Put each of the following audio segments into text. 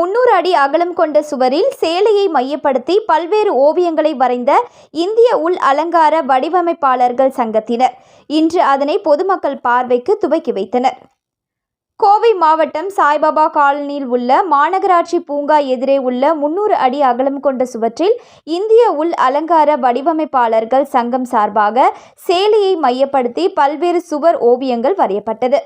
முன்னூறு அடி அகலம் கொண்ட சுவரில் சேலையை மையப்படுத்தி பல்வேறு ஓவியங்களை வரைந்த இந்திய உள் அலங்கார வடிவமைப்பாளர்கள் சங்கத்தினர். இன்று அதனை பொதுமக்கள் பார்வைக்கு துவக்கி வைத்தனர். கோவை மாவட்டம் சாய்பாபா காலனியில் உள்ள மாநகராட்சி பூங்கா எதிரே உள்ள முன்னூறு அடி அகலம் கொண்ட சுவற்றில் இந்திய உள் அலங்கார வடிவமைப்பாளர்கள் சங்கம் சார்பாக சேலையை மையப்படுத்தி பல்வேறு சுவர் ஓவியங்கள் வரையப்பட்டது.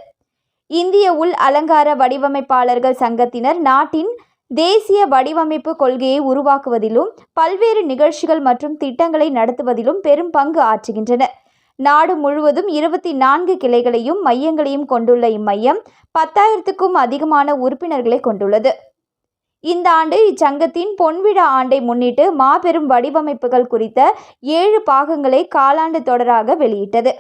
இந்திய உள் அலங்கார வடிவமைப்பாளர்கள் சங்கத்தினர் நாட்டின் தேசிய வடிவமைப்பு கொள்கையை உருவாக்குவதிலும் பல்வேறு நிகழ்ச்சிகள் மற்றும் திட்டங்களை நடத்துவதிலும் பெரும் பங்கு ஆற்றுகின்றன. நாடு முழுவதும் இருபத்தி நான்கு கிளைகளையும் மையங்களையும் கொண்டுள்ள இம்மையம் பத்தாயிரத்துக்கும் அதிகமான உறுப்பினர்களை கொண்டுள்ளது. இந்த ஆண்டு இச்சங்கத்தின் பொன்விழா ஆண்டை முன்னிட்டு மாபெரும் வடிவமைப்புகள் குறித்த ஏழு பாகங்களை காலாண்டு தொடராக வெளியிட்டது.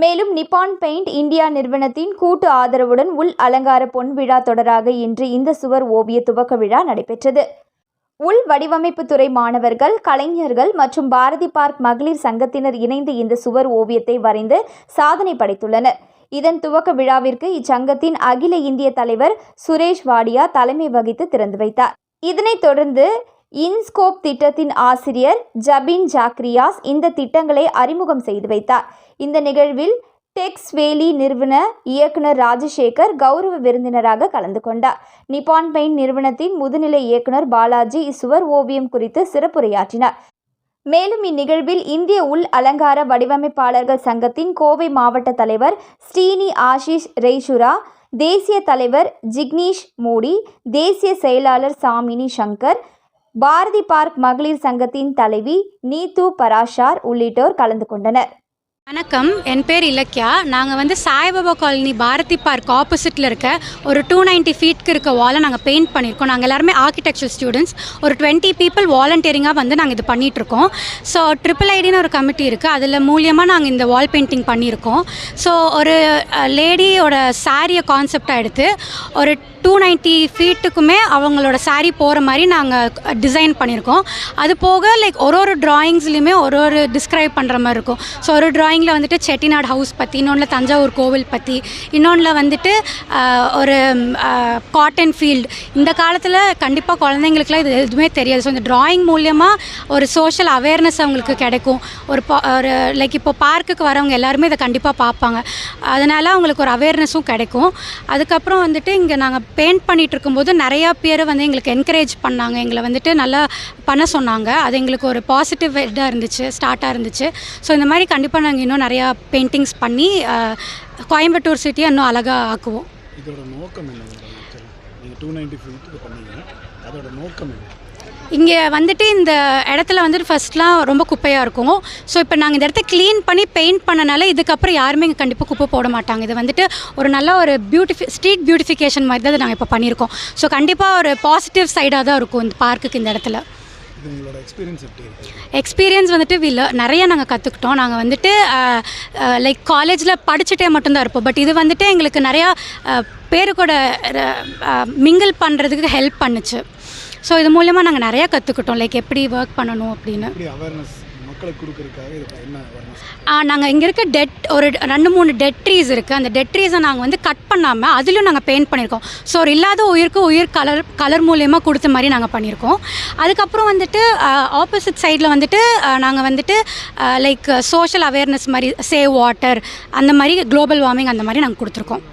மேலும் நிப்பான் பெயிண்ட் இந்தியா நிறுவனத்தின் கூட்டு ஆதரவுடன் உள் அலங்கார பொன் விழா தொடராக இன்று இந்த சுவர் ஓவிய துவக்க விழா நடைபெற்றது. உள் வடிவமைப்பு துறை மாணவர்கள் கலைஞர்கள் மற்றும் பாரதி பார்க் மகளிர் சங்கத்தினர் இணைந்து இந்த சுவர் ஓவியத்தை வரைந்து சாதனை படைத்துள்ளனர். இதன் துவக்க விழாவிற்கு இச்சங்கத்தின் அகில இந்திய தலைவர் சுரேஷ் வாடியா தலைமை வகித்து திறந்து வைத்தார். இதனைத் தொடர்ந்து இன்ஸ்கோப் திட்டத்தின் ஆசிரியர் ஜபின் ஜாக்ரியாஸ் இந்த திட்டங்களை அறிமுகம் செய்து வைத்தார். இந்த நிகழ்வில் டெக்ஸ் வேலி நிறுவன இயக்குனர் ராஜசேகர் கௌரவ விருந்தினராக கலந்து கொண்டார். நிப்பான் பெயின் நிறுவனத்தின் முதுநிலை இயக்குனர் பாலாஜி இச்சுவர் ஓவியம் குறித்து சிறப்புரையாற்றினார். மேலும் இந்நிகழ்வில் இந்திய உள் அலங்கார வடிவமைப்பாளர்கள் சங்கத்தின் கோவை மாவட்ட தலைவர் ஸ்ரீனி ஆஷிஷ் ரெய்சுரா தேசிய தலைவர் ஜிக்னீஷ் மோடி தேசிய செயலாளர் சாமினி சங்கர் பாரதி பார்க் மகளிர் சங்கத்தின் தலைவி நீத்து பராஷார் உள்ளிட்டோர் கலந்து கொண்டனர். வணக்கம். என் பேர் இலக்கியா. நாங்கள் வந்து சாய்பாபா காலனி பாரதி பார்க் ஆப்போசிட்டில் இருக்க ஒரு டூ நைன்ட்டி ஃபீட்க்கு இருக்க வாலை நாங்கள் பெயிண்ட் பண்ணியிருக்கோம். நாங்கள் எல்லாருமே ஆர்கிடெக்சர் ஸ்டூடெண்ட்ஸ் ஒரு டுவெண்ட்டி பீப்புள் வாலண்டியரிங்காக வந்து நாங்கள் இது பண்ணிகிட்ருக்கோம் ஸோ ட்ரிபிள் ஐடின்னு ஒரு கமிட்டி இருக்குது அதில் மூலியமாக நாங்கள் இந்த வால் பெயிண்டிங் பண்ணியிருக்கோம். ஸோ ஒரு லேடியோட சாரியை கான்செப்டாக எடுத்து ஒரு டூ நைன்ட்டி ஃபீட்டுக்குமே அவங்களோட saree போகிற மாதிரி நாங்கள் டிசைன் பண்ணியிருக்கோம். அது போக லைக் ஒரு ஒரு ட்ராயிங்ஸ்லையுமே ஒரு ஒரு டிஸ்கிரைப் பண்ணுற மாதிரி இருக்கும். ஸோ ஒரு ட்ராயிங்கில் வந்துட்டு செட்டிநாடு ஹவுஸ் பற்றி இன்னொன்றில் தஞ்சாவூர் கோவில் பற்றி இன்னொன்றில் வந்துட்டு ஒரு காட்டன் ஃபீல்டு இந்த காலத்தில் கண்டிப்பாக குழந்தைங்களுக்குலாம் இது எதுவுமே தெரியாது. ஸோ இந்த ட்ராயிங் மூலியமாக ஒரு சோஷியல் அவேர்னஸ் அவங்களுக்கு கிடைக்கும். ஒரு பா- ஒரு லைக் இப்போ பார்க்குக்கு வரவங்க எல்லாருமே இதை கண்டிப்பாக பார்ப்பாங்க. அதனால் அவங்களுக்கு ஒரு அவேர்னஸும் கிடைக்கும். அதுக்கப்புறம் வந்துட்டு இங்கே நாங்கள் பெயிண்ட் பண்ணிகிட்டு இருக்கும்போது நிறையா பேர் வந்து எங்களுக்கு என்கரேஜ் பண்ணாங்க. எங்களை வந்துட்டு நல்லா பண்ண சொன்னாங்க. அது எங்களுக்கு ஒரு பாசிட்டிவ் இதாக இருந்துச்சு ஸ்டார்ட்டாக இருந்துச்சு. ஸோ இந்த மாதிரி கண்டிப்பாக நாங்கள் இன்னும் நிறையா பெயிண்டிங்ஸ் பண்ணி கோயம்புத்தூர் சிட்டியை இன்னும் அழகாக ஆக்குவோம். இதோட நோக்கம் என்ன மேடம் ஆக்சுவலி நீங்கள் டூ நைன்ட்டி ஃபீட்டுக்கு பண்ணீங்க அதோட நோக்கம் என்ன? இங்கே வந்துட்டு இந்த இடத்துல வந்துட்டு ஃபர்ஸ்ட்லாம் ரொம்ப குப்பையாக இருக்கும். ஸோ இப்போ நாங்கள் இந்த இடத்த க்ளீன் பண்ணி பெயிண்ட் பண்ணனால இதுக்கப்புறம் யாருமே இங்கே கண்டிப்பாக குப்பை போட மாட்டாங்க. இது வந்துட்டு ஒரு நல்ல ஒரு பியூட்டிஃபி ஸ்ட்ரீட் பியூட்டிஃபிகேஷன் மாதிரி தான் நாங்கள் இப்போ பண்ணியிருக்கோம். ஸோ கண்டிப்பாக ஒரு பாசிட்டிவ் சைடாக தான் இருக்கும் இந்த பார்க்குக்கு இந்த இடத்துல. இது உங்களோட எக்ஸ்பீரியன்ஸ் எப்படி இருக்குது எக்ஸ்பீரியன்ஸ் வந்துட்டு வில் நிறைய நாங்கள் கற்றுக்கிட்டோம் நாங்கள் வந்துட்டு லைக் காலேஜில் படிச்சுட்டே மட்டும்தான் இருப்போம். பட் இது வந்துட்டு எங்களுக்கு நிறையா பேரு கூட மிங்கிள் பண்ணுறதுக்கு ஹெல்ப் பண்ணுச்சு. ஸோ இது மூலயமா நாங்கள் நிறையா கற்றுக்கிட்டோம் லைக் எப்படி ஒர்க் பண்ணணும் அப்படின்னு. அவேர்னஸ் மக்களுக்கு கொடுக்கறதுக்காக இது என்ன நாங்கள் இங்கே இருக்க டெட் ஒரு ரெண்டு மூணு டெட் ட்ரீஸ் இருக்குது அந்த டெட் ட்ரீஸை நாங்கள் வந்து கட் பண்ணாமல் அதுலேயும் நாங்கள் பெயிண்ட் பண்ணியிருக்கோம் ஸோ ஒரு இல்லாத உயிருக்கு உயிர் கலர் கலர் மூலியமாக கொடுத்த மாதிரி நாங்கள் பண்ணியிருக்கோம் அதுக்கப்புறம் வந்துட்டு ஆப்போசிட் சைடில் வந்துட்டு நாங்கள் வந்துட்டு லைக் சோஷியல் அவேர்னஸ் மாதிரி சேவ் வாட்டர் அந்த மாதிரி குளோபல் வார்மிங் அந்த மாதிரி நாங்கள் கொடுத்துருக்கோம்.